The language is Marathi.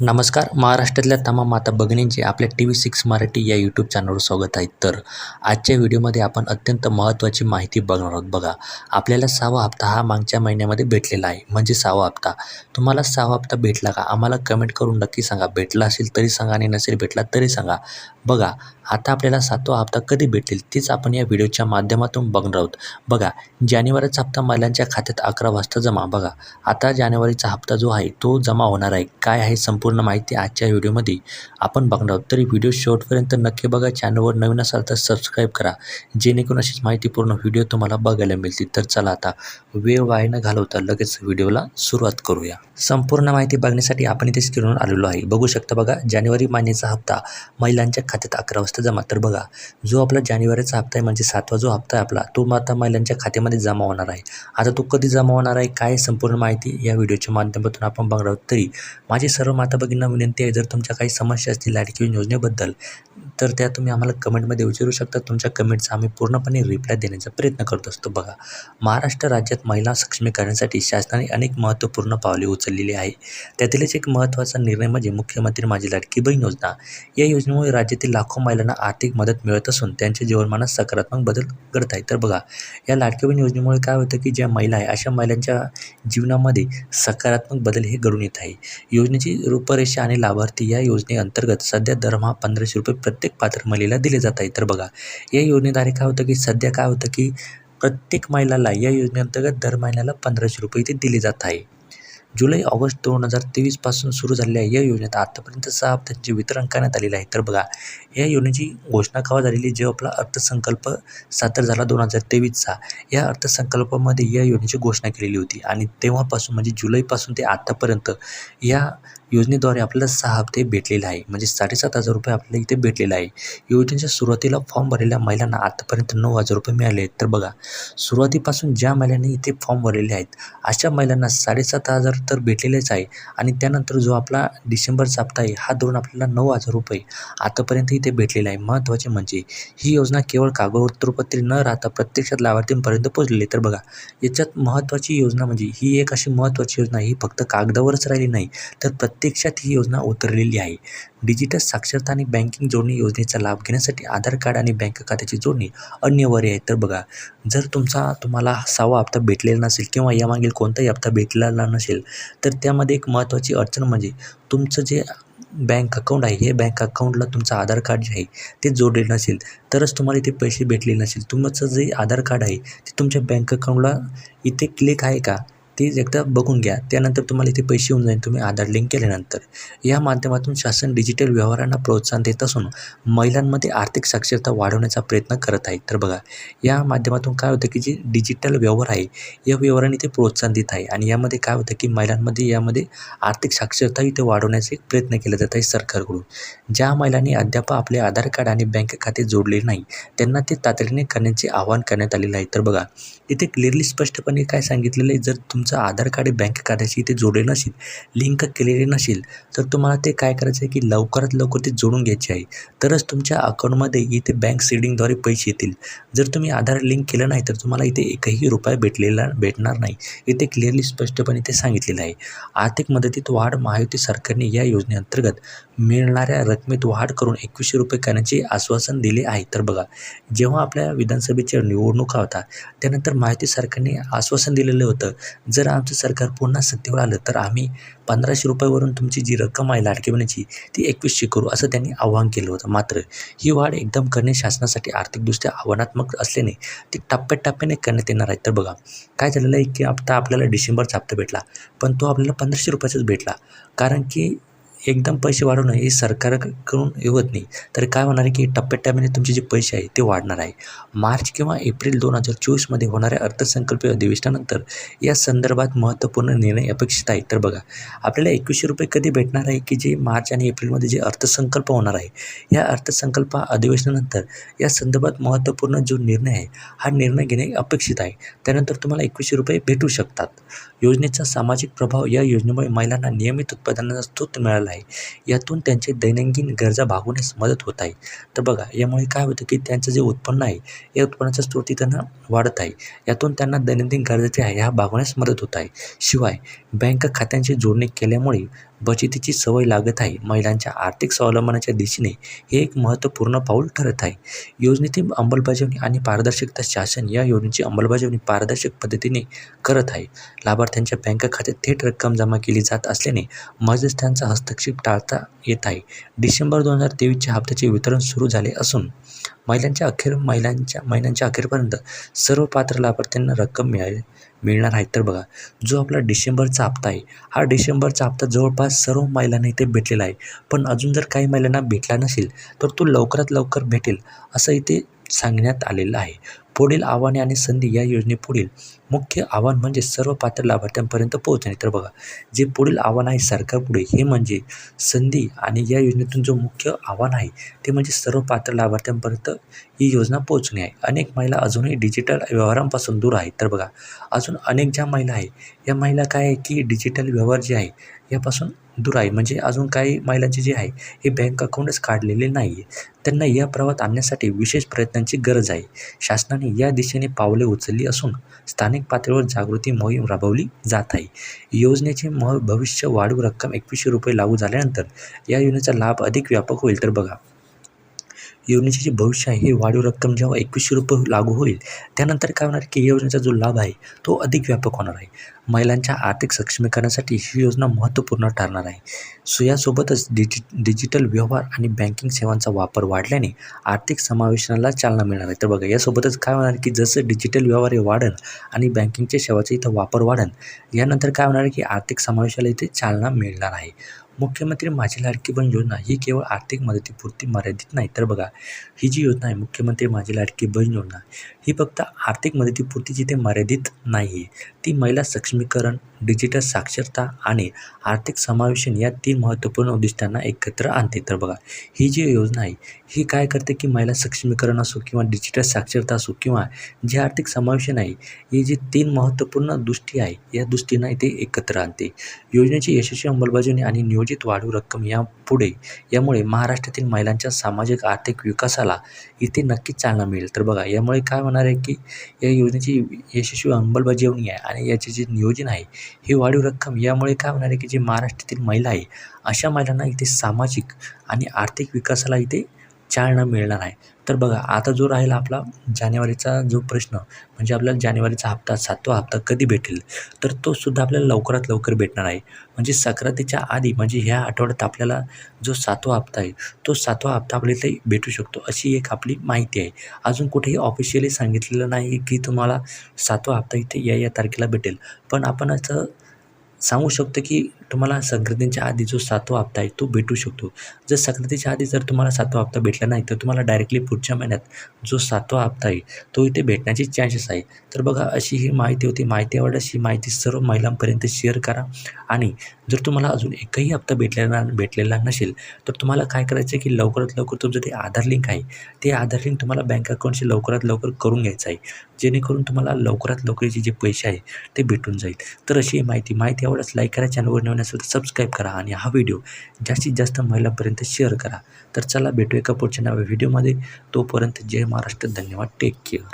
नमस्कार. महाराष्ट्रातल्या तमाम माता भगिनींचे आपल्या टी व्ही सिक्स मराठी या यूट्यूब चॅनलवर स्वागत आहे. तर आजच्या व्हिडिओमध्ये आपण अत्यंत महत्त्वाची माहिती बघणार आहोत. बघा आपल्याला सहावा हप्ता हा मागच्या महिन्यामध्ये भेटलेला आहे. म्हणजे सहावा हप्ता. तुम्हाला सहावा हप्ता भेटला का? आम्हाला कमेंट करून नक्की सांगा. भेटला असेल तरी सांगा आणि नसेल भेटला तरी सांगा. बघा आता आपल्याला सातवा हप्ता कधी भेटेल तीच आपण या व्हिडिओच्या माध्यमातून बघणार आहोत. बघा जानेवारीचा हप्ता महिलांच्या खात्यात अकरा वाजता जमा. बघा आता जानेवारीचा हप्ता जो आहे तो जमा होणार आहे. काय आहे? संपूर्ण माहिती आजच्या व्हिडिओमध्ये आपण बघणार आहोत. तरी व्हिडिओ शेवटपर्यंत नक्की बघा. चॅनलवर नवीन असाल तर सबस्क्राईब करा. जेणेकरून अशीच माहिती पूर्ण व्हिडिओ तुम्हाला बघायला मिळतील. तर चला आता वेळ वाया न घालवता लगेच व्हिडिओला सुरुवात करूया. संपूर्ण माहिती बघण्यासाठी आपण इथे स्क्रीनवर आलेलो आहे. बघू शकता बघा जानेवारी महिन्याचा हप्ता महिलांच्या खात्यात अकरा वाजता जमा. तर बघा जो आपला जानेवारीचा हप्ता आहे म्हणजे सातवा जो हप्ता आहे आपला तो आता महिलांच्या खात्यामध्ये जमा होणार आहे. आता तो कधी जमा होणार आहे? काय संपूर्ण माहिती या व्हिडिओच्या माध्यमातून आपण बघणार आहोत. तरी माझे सर्व माता भगिनींना विनंती आहे जर तुमच्या काही समस्या असतील लाडकी योजनेबद्दल तर त्या तुम्ही आम्हाला कमेंटमध्ये विचारू शकता. तुमच्या कमेंटचा आम्ही पूर्णपणे रिप्लाय देण्याचा प्रयत्न करत असतो. बघा महाराष्ट्र राज्यात महिला सक्षमीकरणासाठी शासनाने अनेक महत्त्वपूर्ण पावले उचललेली आहे. त्यातीलच एक महत्त्वाचा निर्णय म्हणजे मुख्यमंत्री माझी लाडकी बहीण योजना. या योजनेमुळे राज्यातील लाखो महिलांना आर्थिक मदत मिळत असून त्यांच्या जीवनमानात सकारात्मक बदल घडत आहे तर बघा या लाडकी बहीण योजनेमुळे काय होतं की ज्या महिला आहे अशा महिलांच्या जीवनामध्ये सकारात्मक बदल हे घडून येत आहे. योजनेची रूपरेषा आणि लाभार्थी या योजनेअंतर्गत सध्या दरमहा पंधराशे रुपये प्रत्येक प्रत्येक पात्र महिलेला दिले जात आहे. तर बघा या योजनेद्वारे काय होतं की सध्या काय होतं की प्रत्येक महिलाला या योजनेअंतर्गत दर महिन्याला पंधराशे रुपये इथे दिले जात आहे. जुलै ऑगस्ट दोन हजार तेवीसपासून सुरू झालेल्या या योजनेत आतापर्यंत सहा हप्त्यांचे वितरण करण्यात आलेले आहे. तर बघा या योजनेची घोषणा केव्हा झालेली जेव्हा आपला अर्थसंकल्प सादर झाला दोन हजार तेवीसचा या अर्थसंकल्पामध्ये या योजनेची घोषणा केलेली होती. आणि तेव्हापासून म्हणजे जुलैपासून ते आत्तापर्यंत या योजनेद्वारे आपल्याला सहा हप्ते भेटलेले आहे. म्हणजे साडेसात हजार रुपये आपल्याला इथे भेटलेले आहे. योजनेच्या सुरुवातीला फॉर्म भरलेल्या महिलांना आतापर्यंत नऊ हजार रुपये मिळाले आहेत. तर बघा सुरुवातीपासून ज्या महिलांनी इथे फॉर्म भरलेले आहेत अशा महिलांना साडेसात हजार तर भेटलेलेच आहे. आणि त्यानंतर जो आपला डिसेंबरचा हप्ता आहे हा धरून आपल्याला नऊ हजार रुपये आतापर्यंत इथे भेटलेला आहे. महत्त्वाचे म्हणजे ही योजना केवळ कागदपत्री न राहता प्रत्यक्षात लाभार्थींपर्यंत पोहोचलेली तर बघा याच्यात महत्त्वाची योजना म्हणजे ही एक अशी महत्त्वाची योजना ही फक्त कागदावरच राहिली नाही तर प्रत्यक्षात ही योजना उतरलेली आहे. डिजिटल साक्षरता आणि बँकिंग जोडणी योजनेचा लाभ घेण्यासाठी आधार कार्ड आणि बँक खात्याची जोडणी अनिवार्य आहे. तर बघा जर तुमचा तुम्हाला सहावा हप्ता भेटलेला नसेल किंवा यामागील कोणताही हप्ता भेटलेला नसेल तर त्यामध्ये एक महत्त्वाची अडचण म्हणजे तुमचं जे बँक अकाउंट आहे हे बँक अकाउंटला तुमचं आधार कार्ड जे आहे ते जोडलेलं नसेल तरच तुम्हाला इथे पैसे भेटले नसेल. तुमचं जे आधार कार्ड आहे ते तुमच्या बँक अकाउंटला इथे क्लिक आहे का? तेच एकदा बघून घ्या. त्यानंतर तुम्हाला इथे पैसे येऊन जाईल. तुम्ही आधार लिंक केल्यानंतर. या माध्यमातून शासन डिजिटल व्यवहारांना प्रोत्साहन देत असून महिलांमध्ये आर्थिक साक्षरता वाढवण्याचा प्रयत्न करत आहे. तर बघा या माध्यमातून काय होतं की जे डिजिटल व्यवहार आहे या व्यवहाराने ते प्रोत्साहन देत आहे. आणि यामध्ये काय होतं की महिलांमध्ये यामध्ये आर्थिक साक्षरता इथे वाढवण्याचा एक प्रयत्न केला जात आहे सरकारकडून. ज्या महिलांनी अद्याप आपले आधार कार्ड आणि बँक खाते जोडले नाही त्यांना ते तातडीने करण्याचे आवाहन करण्यात आलेलं आहे. तर बघा इथे क्लिअरली स्पष्टपणे काय सांगितलेलं आहे. जर तुम तुमचं आधार कार्ड बँक खात्याशी इथे जोडले नसेल लिंक केलेले नसेल तर तुम्हाला ते काय करायचं आहे की लवकरात लवकर ते जोडून घ्यायचे आहे. तरच तुमच्या अकाउंटमध्ये इथे बँक सेडिंगद्वारे पैसे येतील. जर तुम्ही आधार लिंक केलं नाही तर तुम्हाला इथे एकही रुपया भेटलेला भेटणार नाही. इथे क्लिअरली स्पष्टपणे ते सांगितलेलं आहे. आर्थिक मदतीत वाढ महायुती सरकारने या योजनेअंतर्गत मिळणाऱ्या रकमेत वाढ करून एकवीसशे रुपये करण्याचे आश्वासन दिले आहे. तर बघा जेव्हा आपल्या विधानसभेच्या निवडणुका होता त्यानंतर महायुती सरकारने आश्वासन दिलेलं होतं जर आमचं सरकार पुन्हा सत्तेवर आलं तर आम्ही पंधराशे रुपयावरून तुमची जी रक्कम आहे लाडकी ती एकवीसशे करू असं त्यांनी आवाहन केलं होतं. मात्र ही वाढ एकदम करणे शासनासाठी आर्थिकदृष्ट्या आव्हानात्मक असल्याने ती टप्प्याटप्प्याने करण्यात येणार आहे. तर बघा काय झालेलं आहे की आता आपल्याला डिसेंबरचा हप्ता भेटला पण तो आपल्याला पंधराशे रुपयाचाच भेटला. कारण की एकदम पैसे वाढवणं हे सरकारकडून होत नाही. तर काय होणार आहे की टप्प्याटप्प्याने तुमचे जे पैसे आहे ते वाढणार आहे. मार्च किंवा एप्रिल दोन हजार चोवीसमध्ये होणाऱ्या अर्थसंकल्पीय अधिवेशनानंतर या संदर्भात महत्त्वपूर्ण निर्णय अपेक्षित आहे. तर बघा आपल्याला एकवीसशे रुपये कधी भेटणार आहे की जे मार्च आणि एप्रिलमध्ये जे अर्थसंकल्प होणार आहे? या अर्थसंकल्प अधिवेशनानंतर या संदर्भात महत्त्वपूर्ण जो निर्णय आहे हा निर्णय घेणे अपेक्षित आहे. त्यानंतर तुम्हाला एकवीसशे रुपये भेटू शकतात. योजनेचा सामाजिक प्रभाव या योजनेमुळे महिलांना नियमित उत्पादनाचा स्रोत मिळाला आहे. आहे. यातून त्यांचे दैनंदिन गरजा भागवण्यास मदत होत आहे. तर बघा यामुळे काय होतं की त्यांचं जे उत्पन्न आहे या उत्पन्नाच्या स्रोत त्यांना वाढत आहे. यातून त्यांना दैनंदिन गरजा जे आहे ह्या भागवण्यास मदत होत आहे. शिवाय बँक खात्यांची जोडणी केल्यामुळे बचतीची सवय लागत आहे. महिलांच्या आर्थिक स्वावलंबनाच्या दिशेने हे एक महत्त्वपूर्ण पाऊल ठरत आहे. योजनेतील अंमलबजावणी आणि पारदर्शकता शासन या योजनेची अंमलबजावणी पारदर्शक पद्धतीने करत आहे. लाभार्थ्यांच्या बँक खात्यात थेट रक्कम जमा केली जात असल्याने मध्यस्थांचा हस्तक्षेप टाळता येत आहे. डिसेंबर दोन हजार तेवीसच्या हप्त्याचे वितरण सुरू झाले असून महिलांच्या अखेर महिलांच्या महिन्यांच्या अखेरपर्यंत सर्व पात्र लाभार्थ्यांना रक्कम मिळाली मिळणार आहे. तर बघा जो आपला डिसेंबरचा हप्ता आहे हा डिसेंबरचा हप्ता जवळपास सर्व महिलांना इथे भेटलेला आहे. पण अजून जर काही महिलांना भेटला नसेल तर तो लवकरात लवकर भेटेल असं इथे सांगण्यात आलेलं आहे. पुढील आव्हाने आणि संधी या योजनेपुढील मुख्य आव्हान म्हणजे सर्व पात्र लाभार्थ्यांपर्यंत पोहोचणे. तर बघा जे पुढील आव्हान आहे सरकारपुढे हे म्हणजे संधी आणि या योजनेतून जो मुख्य आव्हान आहे ते म्हणजे सर्व पात्र लाभार्थ्यांपर्यंत ही योजना पोहोचणे आहे. अनेक महिला अजूनही डिजिटल व्यवहारांपासून दूर आहेत. तर बघा अजून अनेक ज्या महिला आहे या महिला काय आहे की डिजिटल व्यवहार जे आहे यापासून दूर आहे. म्हणजे अजून काही महिलांचे जे आहे हे बँक अकाउंटच काढलेले नाही आहे त्यांना या प्रवाहात आणण्यासाठी विशेष प्रयत्नांची गरज आहे. शासनाने या दिशेने पावले उचलली असून स्थानिक पातळीवर जागृती मोहीम राबवली जात आहे. योजनेचे मह भविष्य वाढीव रक्कम एकवीसशे रुपये लागू झाल्यानंतर या योजनेचा लाभ अधिक व्यापक होईल तर बघा. योजनेचे जे भविष्य आहे हे वाढीव रक्कम जेव्हा एकवीसशे रुपये लागू होईल त्यानंतर काय होणार की योजनेचा जो लाभ आहे तो अधिक व्यापक होणार आहे. महिलांच्या आर्थिक सक्षमीकरणासाठी ही योजना महत्त्वपूर्ण ठरणार आहे. सो यासोबतच डिजि डिजिटल व्यवहार आणि बँकिंग सेवांचा वापर वाढल्याने आर्थिक समावेशनाला चालना मिळणार आहे. तर बघा यासोबतच काय होणार की जसं डिजिटल व्यवहार हे वाढन आणि बँकिंगच्या सेवाचा इथं वापर वाढन यानंतर काय होणार आहे की आर्थिक समावेशाला इथे चालना मिळणार आहे. मुख्यमंत्री माझी लाडकी बहीण योजना ही केवळ आर्थिक मदतीपुरती मर्यादित नाही. तर बघा ही जी योजना आहे मुख्यमंत्री माझी लाडकी बहीण योजना ही फक्त आर्थिक मदतीपुरती जिथे मर्यादित नाही आहे ती महिला सक्षमीकरण डिजिटल साक्षरता आणि आर्थिक समावेशन या तीन महत्त्वपूर्ण उद्दिष्टांना एकत्र आणते. तर बघा ही जी योजना आहे ही काय करते की महिला सक्षमीकरण असो किंवा डिजिटल साक्षरता असो किंवा जे आर्थिक समावेशन आहे ही जी तीन महत्त्वपूर्ण दृष्टी आहे या दृष्टींना इथे एकत्र आणते. योजनेची यशस्वी अंमलबजावणी आणि नियोजित वाढीव रक्कम यापुढे यामुळे महाराष्ट्रातील महिलांच्या सामाजिक आर्थिक विकासाला इथे नक्कीच चालना मिळेल. तर बघा यामुळे काय होणार आहे की या योजनेची यशस्वी अंमलबजावणी आहे आणि याचे जे नियोजन आहे ही वाढीव रक्कम यामुळे काय होणार आहे की जे महाराष्ट्रातील महिला आहे अशा महिलांना इथे सामाजिक आणि आर्थिक विकासाला इथे चालना मिळणार आहे. तर बघा आता जो राहिला आपला जानेवारीचा जो प्रश्न म्हणजे आपल्याला जानेवारीचा हप्ता सातवा हप्ता कधी भेटेल? तर तो सुद्धा आपल्याला लवकरात लवकर भेटणार आहे. म्हणजे संक्रांतीच्या आधी म्हणजे ह्या आठवड्यात आपल्याला जो सातवा हप्ता आहे तो सातवा हप्ता आपल्या इथे भेटू शकतो अशी एक आपली माहिती आहे. अजून कुठेही ऑफिशियली सांगितलेलं नाही की तुम्हाला सातवा हप्ता इथे या या तारखेला भेटेल. पण आपण असं सांगू शकतो की तुम्हाला संक्रांतीच्या आधी जो सातवा हप्ता आहे तो भेटू शकतो. जर संक्रांतीच्या आधी जर तुम्हाला सातवा हप्ता भेटला नाही तर तुम्हाला डायरेक्टली पुढच्या महिन्यात जो सातवा हप्ता आहे तो इथे भेटण्याचे चान्सेस आहे. तर बघा अशी ही माहिती होती. माहिती आवडल्यास ही माहिती सर्व महिलांपर्यंत शेअर करा. आणि जर तुम्हाला अजून एकही हप्ता भेटलेला भेटलेला नसेल तर तुम्हाला काय करायचं आहे की लवकरात लवकर तुमचं ते आधार लिंक आहे ते आधार लिंक तुम्हाला बँक अकाउंटशी लवकरात लवकर करून घ्यायचं आहे. जेणेकरून तुम्हाला लवकरात लवकर जे पैसे आहे ते भेटून जाईल. तर अशी ही माहिती. माहिती आवडल्यास लाईक करा चॅनलवर नवीन असेल तर सबस्क्राईब करा आणि हा व्हिडिओ जास्तीत जास्त महिलांपर्यंत शेअर करा. तर चला भेटू एका पुढच्या नव्या व्हिडिओमध्ये. तोपर्यंत जय महाराष्ट्र. धन्यवाद. Take care